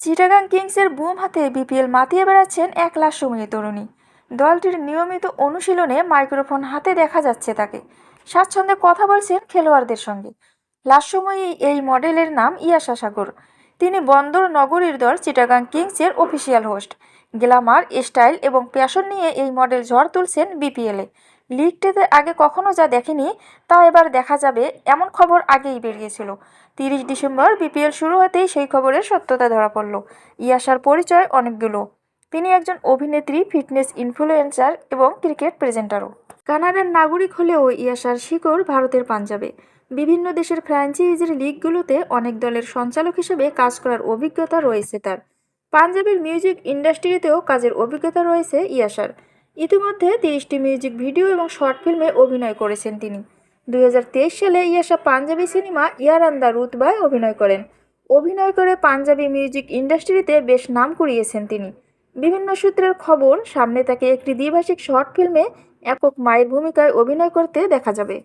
চিটাগাং কিংসের বুম হাতে বিপিএল মাতিয়ে বেড়াচ্ছেন এক লাশ সময়ী তরুণী। দলটির নিয়মিত অনুশীলনে মাইক্রোফোন হাতে দেখা যাচ্ছে তাকে। স্বাচ্ছন্দ্যে কথা বলছেন খেলোয়াড়দের সঙ্গে। লাস্যময়ী এই মডেলের নাম ইয়াশা সাগর তিনি বন্দর নগরীর দল চিটাগাং কিংসের অফিসিয়াল হোস্ট। গ্ল্যামার, স্টাইল এবং প্যাশন নিয়ে এই মডেল ঝড় তুলছেন বিপিএলে। লিগটিতে আগে কখনো যা দেখেনি, তা এবার দেখা যাবে, এমন খবর আগেই বেরিয়েছিল। তিরিশ ডিসেম্বর বিপিএল শুরু হতেই সেই খবরের সত্যতা ধরা পড়ল। ইয়াশার পরিচয় অনেকগুলো। তিনি একজন অভিনেত্রী, ফিটনেস ইনফ্লুয়েন্সার এবং ক্রিকেট প্রেজেন্টারও। কানাডার নাগরিক হলেও ইয়াশার শিকড় ভারতের পাঞ্জাবে। বিভিন্ন দেশের ফ্র্যাঞ্চাইজির লিগগুলোতে অনেক দলের সঞ্চালক হিসেবে কাজ করার অভিজ্ঞতা রয়েছে তার। পাঞ্জাবের মিউজিক ইন্ডাস্ট্রিতেও কাজের অভিজ্ঞতা রয়েছে ইয়াশার ইতিমধ্যে তিরিশটি মিউজিক ভিডিও এবং শর্ট ফিল্মে অভিনয় করেছেন তিনি। দুই হাজার তেইশ সালে ইয়াশা পাঞ্জাবি সিনেমা ইয়ারান্দা রুতবায় অভিনয় করেন। অভিনয় করে পাঞ্জাবি মিউজিক ইন্ডাস্ট্রিতে বেশ নাম কুড়িয়েছেন তিনি। বিভিন্ন সূত্রের খবর, সামনে তাকে একটি দ্বিভাষিক শর্ট ফিল্মে একক মায়ের ভূমিকায় অভিনয় করতে দেখা যাবে।